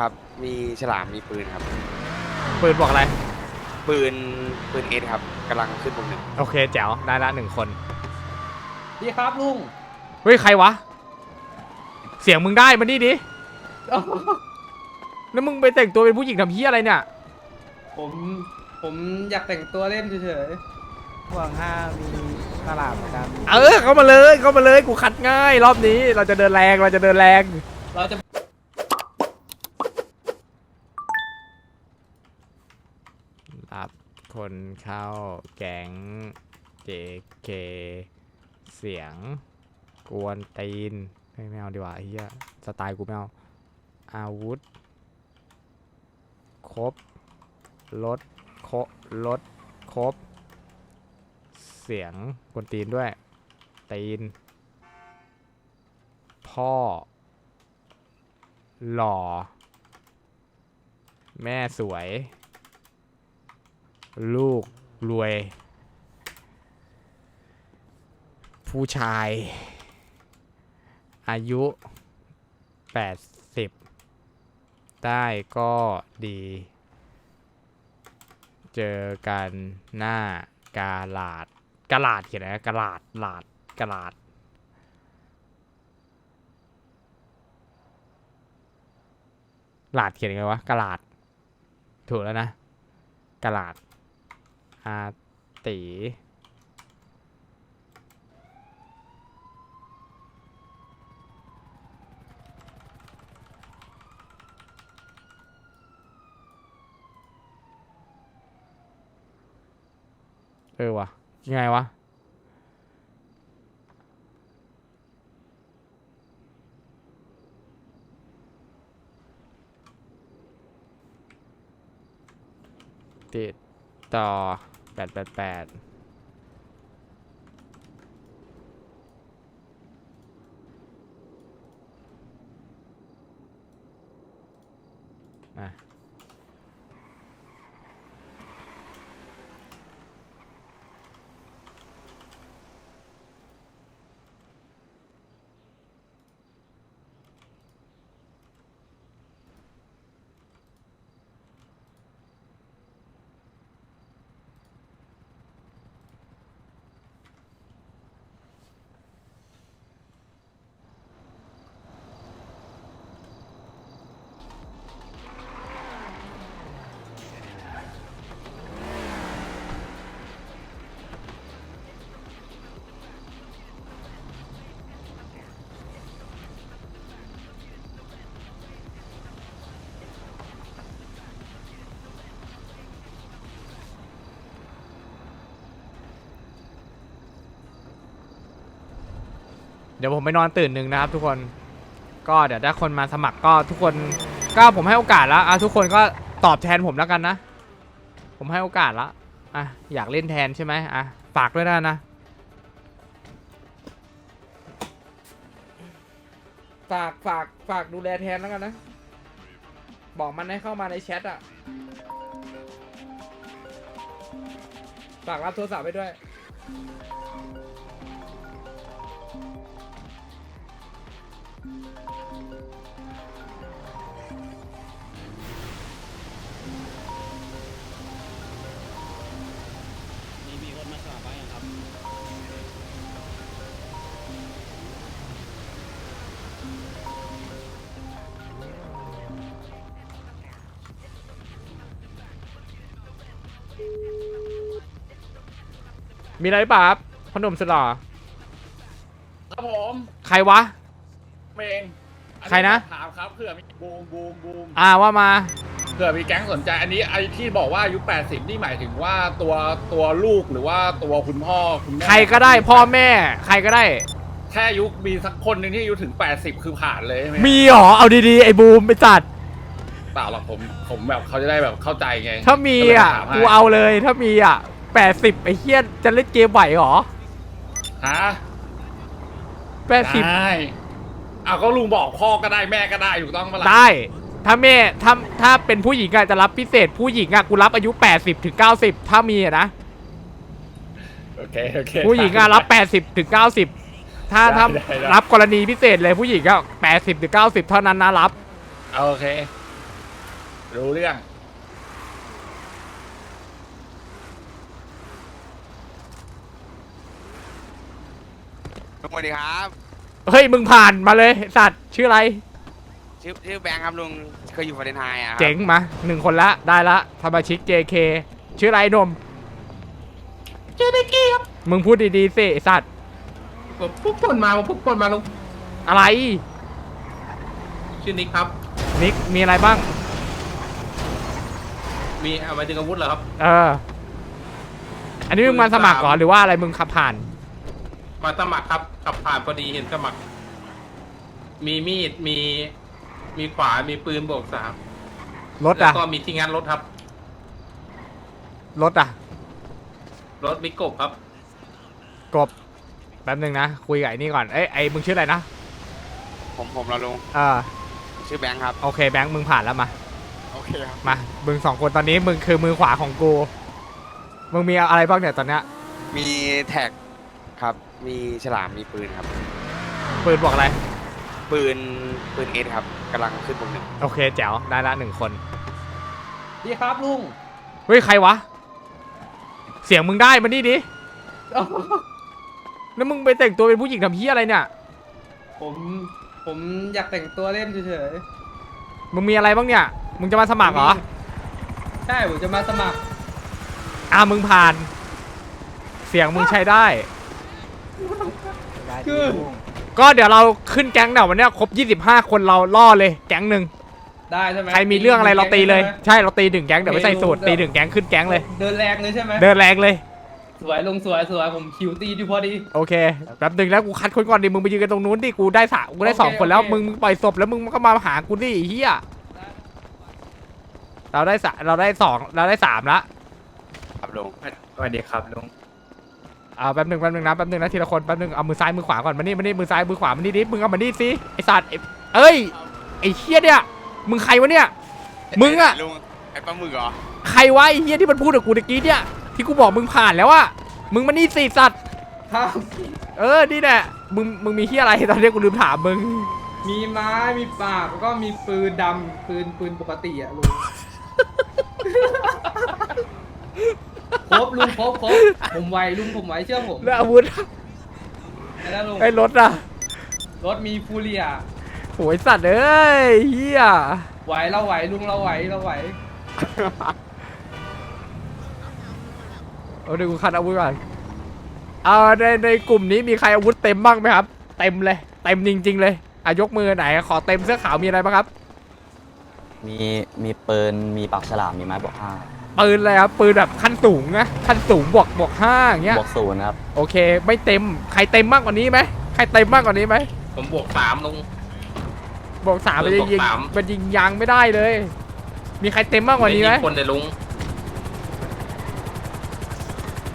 ครับ มีฉลามมีปืนครับ ปืนบอกอะไร ปืนปืนเอสครับกำลังขึ้นบนหนึ่งโอเคแจ๋วได้ละหนึ่งคน พี่ครับลุงเฮ้ย ใครวะ เสียงมึงได้มานี่ดิแล้วมึงไปแต่งตัวเป็นผู้หญิงทำเฮียอะไรเนี่ย ผมผมอยากแต่งตัวเล่นเฉยห่วงห้ามีตลาดเหมือนกัน เออเข้ามาเลยเข้ามาเลยกูคัดง่าย รอบนี้เราจะเดินแรงเราจะเดินแรง ๆ เราจะ คนเข้าแก๊ง JK เสียง กวนตีนไม่ไม่เอาดีกว่าเฮียสไตล์กูไม่เอา อาวุธ ครบรถโครถครบ เสียงกวนตีนด้วย ตีน พ่อ หล่อ แม่สวย ลูกรวย ผู้ชาย อายุ 80 ได้ก็ดี เจอกันหน้ากาลาดกาลาดเขียนอะไรนะกาลาดลาดกาลาดลาดเขียนยังไงวะกาลาด ถูกแล้วนะกาลาด อาตีเออวะยังไงวะติดต่อ แปดแปดแปด ดี๋ยวผมไปนอนตื่นหนึ่งนะครับทุกคน ก็เดี๋ยวถ้าคนมาสมัครก็ทุกคนก็ผมให้โอกาสแล้วอะทุกคนก็ตอบแทนผมแล้วกันนะ ผมให้โอกาสแล้วอะอยากเล่นแทนใช่ไหมอะฝากด้วยนะนะฝากฝากฝากดูแลแทนแล้วกันนะ บอกมันให้เข้ามาในแชทอะฝากรับโทรศัพท์ไปด้วย มีมีคนมาสมัครบ้างยังครับ มีอะไรป่ะครับพอหนุ่มสุดหล่อครับผม ใครวะ เมงอั ใครนะ ถามครับเผื่อมีบูมบูมบูมอ่าว่ามา เผื่อมีแก๊งสนใจ อันนี้ไอ้ที่บอกว่าอายุ 80 นี่หมายถึงว่าตัวตัวลูกหรือว่าตัวคุณพ่อคุณแม่ใครก็ได้พ่อแม่ ใครก็ได้ แค่อายุมีสักคนหนึ่งที่อายุถึง 80 คือผ่านเลยใช่ไหมมีเหรอเอาดีๆไอ้บูมไปจัดเปล่าหรอกผมผมแบบเขาจะได้แบบเข้าใจไงถ้ามีอะก็เลยถามให้กูเอาเลยถ้ามีอะแปดสิบไอ้เฮี้ยจะเล่นเกมไหวเหรอฮะแปดสิบได้ เอาก็ลุงบอกพ่อก็ได้แม่ก็ได้ถูกต้องปะล่ะได้ ถ้าแม่ถ้าถ้าเป็นผู้หญิงอะจะรับพิเศษ ผู้หญิงอะกูรับอายุ 80ถึง90 ถ้ามีอะนะ โอเคโอเค ผู้หญิงอะรับ 80ถึง90 ถ้าได้ถ้าได้ได้ รับกรณีพิเศษเลยผู้หญิงก็80ถึง90 เท่านั้นนะรับเอาโอเค รู้เรื่องลุงสวัสดีครับ เฮ้ยมึงผ่านมาเลยไอ้สัตว์ชื่ออะไร ชื่อชื่อแบงค์ครับลุงเคยอยู่ฟาเรนไฮน์อะครับเจ๋งมาหนึ่งคนละได้ละสมาชิก JK ชื่ออะไรหนมชื่อไนกี้ครับมึงพูดดีๆสิไอ้สัตว์ผมพุกปนมาผมพุกปนมาลุงอะไรชื่อนิกครับ นิกมีอะไรบ้าง มีเอาไปถึงอาวุธเหรอครับ เออ อันนี้มึงมาสมัครเหรอหรือว่าอะไรมึงขับผ่าน มาสมัครครับขับผ่านพอดีเห็นสมัคร มีมีดมี มีขวามีปืนบวกสามรถแล้วอะก็มีที่งานรถครับ รถอะ รถมิกบครับ กบ แป๊บนึงนะ คุยกับไอ้นี่ก่อน เอ้ย ไอ้มึงชื่ออะไรนะ ผมผมเราลุงเออ ชื่อแบงค์ครับ โอเค แบงค์มึงผ่านแล้วมา โอเคครับ มา มึงสองคนตอนนี้มึงคือมือขวาของกู มึงมีอะไรบ้างเนี่ยตอนเนี้ย มีแท็ก ครับ มีฉลามมีปืนครับ ปืนบอกอะไร ปืนปืนเอสครับกำลังขึ้นบนหนึ่งโอเคแจ๋วได้ละหนึ่งคน ดีครับลุงเฮ้ย ใครวะ เสียงมึงได้มานี่ดิแล้วมึงไปแต่งตัวเป็นผู้หญิงทำเฮียอะไรเนี่ย ผมผมอยากแต่งตัวเล่นเฉยมึงมีอะไรบ้างเนี่ย มึงจะมาสๆมัครเหรอใช่ผมจะมาสมัครอะมึงผ่าน เสียงมึงใช้ได้ได้ คืดีอลุงก็เดี๋ยวเราขึ้นแก๊งเนี่ยวันเนี้ยครบ 25 คนเราล่อเลยแก๊งหนึ่งได้ใช่ไหมใครมีเรื่องอะไรเราตีเลยใช่ไหมใช่เราตีดึงแก๊งเดี๋ยวไม่ใส่สูตรโอเคตีดึงแก๊งขึ้นแก๊งเลย เดินแรงเลยใช่ไหมเดินแรงเลย สวยลงสวยสวยผมคิวตีดีพอดีโอเคแป๊บหนึงแล้วกูคัดคนก่อนดิมึงไปยืนกันตรงนู้นดิกูได้สามกูได้โอเคสองคนแล้วโอเคมึงมึงปล่อยศพแล้วมึงก็มาหากูดิไอ้เฮียเราได้สะเราได้สองเราได้สามละครับลุงสวัสดีครับลุง อ่าแป๊บหนึงแป๊บหนึงนะแป๊บหนึงนะทีละคนแป๊บหนึงเอามือซ้ายมือขวาก่อนมานี่มานี่มือซ้ายมือขวามานี่ดิมึงเอามานี่สิไอสัตว์ไอ้เอ้ยไอเฮียเนี่ยมึงใครวะเนี่ยมึงอะลุงไอ้ปลาหมึกเหรอใครวะไอเฮียที่มันพูดกับกูตะกี้เนี่ยที่กูบอกมึงผ่านแล้วอะมึงมานี่สิสัตว์ครับเออนี่แหละมึงมึงมีเฮียอะไรตอนนี้กูลืมถามมึงมีไม้มีปากแล้วก็มีปืนดำปืนปืนปกติอะลุง ครบลุงครบครบผมไหวลุงผมไหวเชื่อผมแล้วอาวุธแล้วลุงไอ้รถอะรถมีฟูเรียโหยสัตว์เอ้ยเฮียไหวเราไหวลุงเราไหวเราไหวเอาดูกูคัดอาวุธก่อนเอาในในกลุ่มนี้มีใครอาวุธเต็มบ้างไหมครับ เต็มเลยเต็มจริง ๆ เลยอายกมือไหนขอเต็มเสื้อขาวมีอะไรบ้างครับ มีมีปืนมีปากฉลามมีไม้บวกห้า ปืนอะไรครับปืนแบบขั้นสูงนะขั้นสูงบวกบวกห้าอย่างเงี้ยบวกศูนย์ครับ โอเค ไม่เต็มใครเต็มมากกว่านี้ไหมใครเต็มมากกว่านี้ไหมผมบวกสามลุง บวกสามมันจะยิงบวกสาม มันยิงยางไม่ได้เลย มีใครเต็มมากกว่านี้ไหมด้คนเลยลุง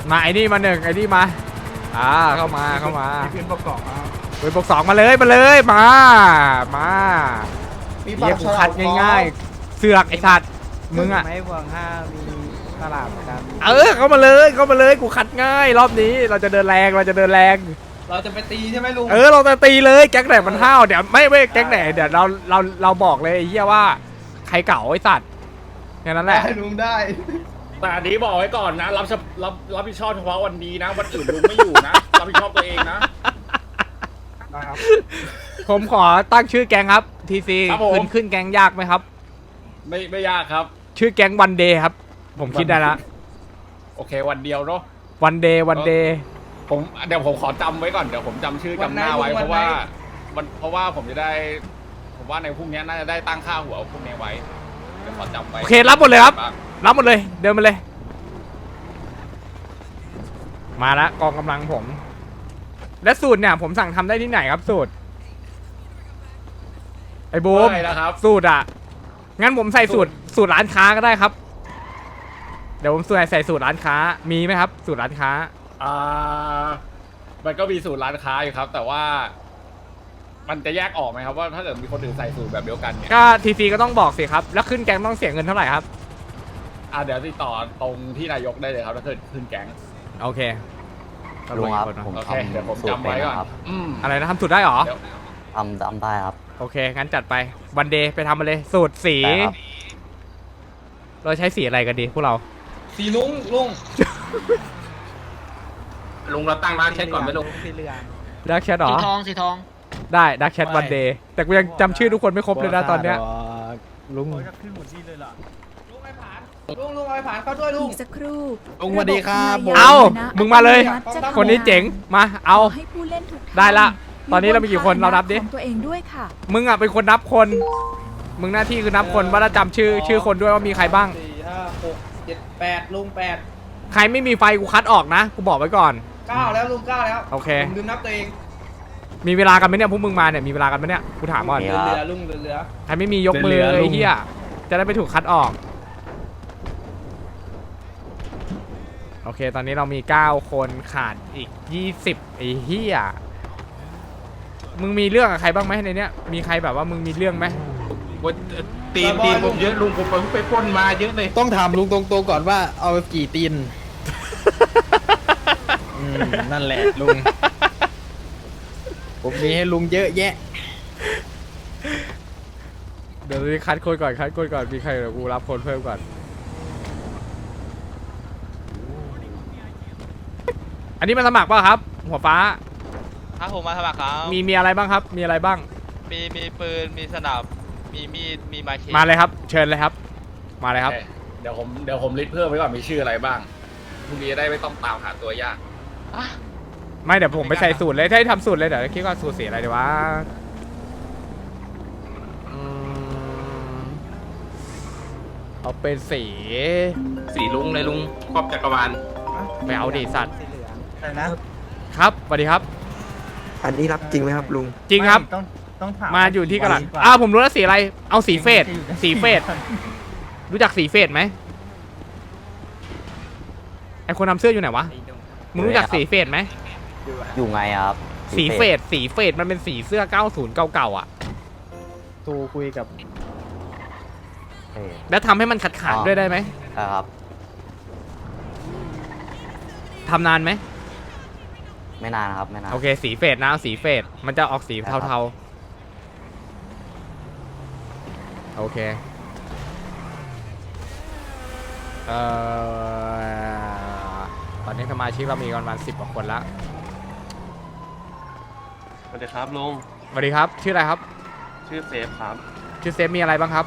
มาไอ้นี่มาหนึ่งไอ้นี่มา อ่าเข้ามาเข้ามามีปืนประกอบครับเปิดบวกสองมาเลยมาเลยมามาเรียกกูคัดง่ายๆ เสือกไอ้สัตว์มึงอะ ไม้บวกห้ามี ตลาดประกันเออเข้ามาเลยเข้ามาเลยกูคัดง่าย รอบนี้เราจะเดินแรงเราจะเดินแรง เราจะไปตีใช่ไหมลุงเออเราจะตีเลยแก๊งไหนมันห้าวเดี๋ยวไม่ไม่แก๊งไหนเดี๋ยวเราเราเราบอกเลยไอ้เหี้ยว่าใครเก่าไอ้สัตว์แค่นั้นแหได้ละ ลุงได้ แต่อันนี้บอกไว้ก่อนนะ รับเฉรับรับผิดชอบเฉพาะวันนี้นะวันอื่นลุงไม่อยู่นะ รับผิดชอบตัวเองนะ นะครับ ผมขอตั้งชื่อแก๊งครับทีซีครับผม ขึ้นขึ้นแก๊งยากไหมครับ ไม่ไม่ยากครับ ชื่อแก๊งวันเดย์ครับ ผมคิดได้ละ โอเค วันเดียวเนาะ วันเดย์วันเดย์ผมเดี๋ยวผมขอจำไว้ก่อนเดี๋ยวผมจำชื่อวันจำไหนหน้าไว้ลุงเพราะว่าวันไหนมันเพราะว่าผมจะได้ผมว่าในพรุ่งนี้น่าจะได้ตั้งค่าหัวพวกนี้ไว้เดี๋ยวขอจำไว้โอเค รับหมดเลยครับรับหมดเลย เดินมาเลย มาละกองกำลังผม และสูตรเนี่ย ผมสั่งทำได้ที่ไหนครับสูตร ไอ้บูมใช่แล้วครับ สูตรอะ งั้นผมใส่สูตรสูตรร้านค้าก็ได้ครับ เดี๋ยวผมใส่ใส่สูตรร้านค้า มีไหมครับ สูตรร้านค้า อ่ามันก็มีสูตรร้านค้าอยู่ครับ แต่ว่า มันจะแยกออกไหมครับว่าถ้าเกิดมีคนอื่นใส่สูตรแบบเดียวกันเนี่ยก็ทีซีก็ต้องบอกสิครับ แล้วขึ้นแกงต้องเสียเงินเท่าไหร่ครับ อ่าเดี๋ยวติดต่อตรงที่นายกได้เลยครับถ้าเกิดขึ้นแก๊งโอเคลุงครับเอาผมโอเคเดี๋ยวผมทำสูตรจำเป็นไว้ก่อนนะครับอืมอะไรนะทำสูตรได้เหรอ เดี๋ยวทำทำได้ครับ โอเค งั้นจัดไป วันเดย์ไปทำมาเลย สูตรสี ได้ครับ เราใช้สีอะไรกันดีพวกเรา สีลุงลุงลุงเราตั้งร้านใช้ก่อนไหมลุงสีเหลืองดักแชทหรอ สีทองสีทอง ได้ดักแชทวันเดย์แต่กูยังจำชื่อทุกคนไม่ครบเลยนะตอนเนี้ยลุงลุงไอ้ผานลุงลุงไอ้ผานเข้าด้วยลุงอีกสักครู่ลุงสวัสดีครับะบบเอานยมึงมาเลยอัตโจะคนนี้เจ๋งมาเอาขอให้ผู้เล่นทุกท่านได้ละตอนนี้เรามีกี่คนเรานับดิ ของตัวเองด้วยค่ะ มึงอะเป็นคนนับคน มึงหน้าที่คือนับคนว่าจะจำชื่อชื่อคนด้วยว่ามีใครบ้างสี่ห้าหก เจ็ดแปดลุงแปดใครไม่มีไฟกูคัดออกนะ กูบอกไว้ก่อน เก้าแล้วลุงเก้าแล้วโอเค ผมลืมนับตัวเองมีเวลากันไหมเนี่ยพวกมึงมาเนี่ยมีเวลากันไหมเนี่ยกูถามก่อนมีเหครับลือๆลุงเหลือใครไม่มียกมือเหลือๆเลยลุงเฮียจะได้ไม่ถูกคัดออก โอเค ตอนนี้เรามี 9 คนขาดอีก 20ไอ้เฮียมึงมีเรื่องกับใครบ้างไหมในเนี้ยมีใครแบบว่ามึงมีเรื่องไหมว่า ตีนตีนผมเยอะลุงผมไปปล้นมาเยอะเลยต้องถามลุงตรงๆก่อนว่าเอากี่ตีนอืมนั่นแหละลุง ผมมีให้ลุงเยอะแยะ เดี๋ยวนี้คัดคนก่อนคัดคนก่อนมีใครเดี๋ยวกูรับคนเพิ่มก่อน อันนี้มาสมัครป่ะครับ หัวฟ้า ครับผมมาสมัครครับมีมีอะไรบ้างครับ มีอะไรบ้าง มีมีปืนมีสนับ มีมีดมีไม้เชมาเลยครับ เชิญเลยครับ มาเลยครับ เดี๋ยวผมเดี๋ยวผมลิสต์เพิ่มไว้ก่อนมีชื่ออะไรบ้างพรุ่งนี้จะได้ไม่ต้องตามหาตัวยาก อะไม่เดี๋ยวผมไปใส่สูตรเลยถ้าให้ทำสูตรเลยเดี๋ยวคิดว่าสูตรสีอะไรดีวะอืมเอาเป็นสีสีลุงเลยลุงครอบจักรวาลไปเอาดิสัตว์สีเหลืองอะไรนะครับสวัสดีครับ อันนี้รับจริงไหมครับลุงจริงครับ ต้อง ต้องถามมาอยู่ที่กระหลัดอ้าวผมรู้แล้วสีอะไร เอาสีเฟดสีเฟดรู้จักสีเฟดไหมไอคนทำเสื้ออยู่ไหนวะมึงรู้จักสีเฟดไหมอยู่ไงอะครับ สีเฟดสีเฟดมันเป็นสีเสื้อ 90 เก่าๆอะตูคุยกับเฟดแล้วทำให้มันขาดขาดอ๋อด้วยได้ไหมครับทำนานไหม ไม่นานครับ ไม่นาน โอเค สีเฟดนะเอาสีเฟดมันจะออกสีครับเทาๆ โอเค เอ่อ ตอนนี้สมาชิกเรามีกันประมาณสิบกว่าคนแล้วสวัสดีครับลุงสวัสดีครับ ชื่ออะไรครับ ชื่อเซฟครับชื่อเซฟมีอะไรบ้างครับ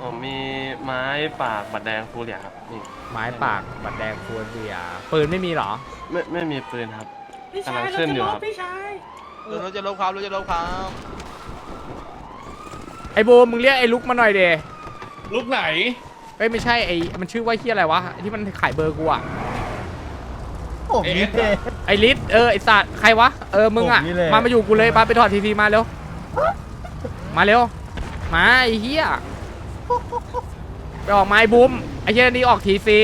ผมมีไม้ปากบัดแดงฟูเหลียครับนี่ไม้ปากบัตรแดงฟูเบียปืนไม่มีเหรอ ไม่ไม่มีปืนครับกำลังขึ้นอยู่ครับรถจะลบครับรถจะลบครับ ไอโบมึงเรียกไอลุกมาหน่อยเดลุกไหน เอ้ยไม่ใช่ไอมันชื่อว่าเฮียอะไรวะไอ้ที่มันขายเบอร์กูอะผมนี่เลยไอลิสเออไอสัตว์ใครวะเออมึงอะผมนี่แหละ มามาอยู่กูเลยมาไปถอดทีทีมาเร็วมาเร็วมาไอเฮียไปออกมาไอบูมไอเฮียนี่ออกทีซี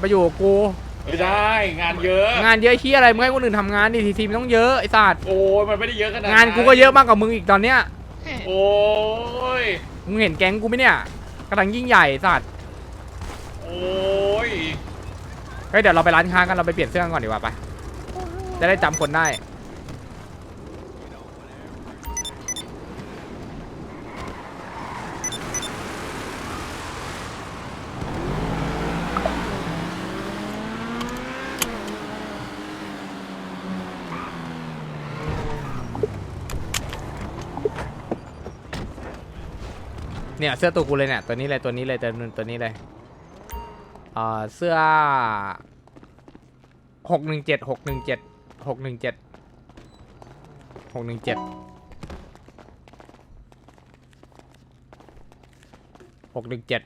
มาอยู่กับกูไม่ได้งานเยอะ งานเยอะเฮียอะไรมึงให้คนอื่นทำงานดิทีซีมันต้องเยอะไอสัตว์โอ้ยมันไม่ได้เยอะขนาดงานกูก็เยอะมากกว่ามึงอีกตอนเนี้ย โอ้ย มึงเห็นแก๊งกูไหมเนี่ยกำลังยิ่งใหญ่ไอ้สัตว์โอ้ย เฮ้ยเดี๋ยวเราไปร้านค้ากันเราไปเปลี่ยนเสื้อกันก่อนดีกว่าไปจะได้จำคนได้ เนี่ยเสื้อตัวกูเลยเนี่ยตัวนี้เลยตัวนี้เลยตัวนึงตัวนี้เลยเอ่อเสื้อหกหนึ่งเจ็ดหกหนึ่งเจ็ดหกหนึ่งเจ็ดหกหนึ่งเจ็ดหกหนึ่งเจ็ด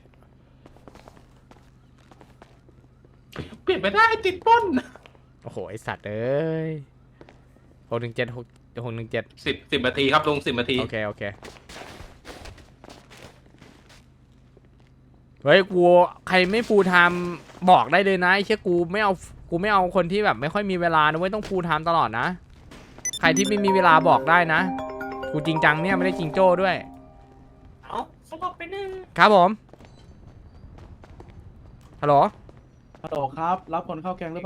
เปลี่ยนไปได้ติดปล้นโอ้โหไอสัตว์เอ้ยหกหนึ่งเจ็ดหกหกหนึ่งเจ็ดสิบสิบนาทีครับลุงสิบนาทีโอเคโอเค เฮ้ยกูใครไม่ฟูลไทม์บอกได้เลยนะไอ้เชี่ยกูไม่เอากูไม่เอาคนที่แบบไม่ค่อยมีเวลานะเว้ยต้องฟูลไทม์ตลอดนะ ใครที่ไม่มีเวลาบอกได้นะ กูจริงจังเนี่ยไม่ได้จริงโจ้ด้วยเอาสลบไปหนึ่งครับผมฮัลโหลฮัลโหลครับ รับคนเข้าแกงหรือเปล่า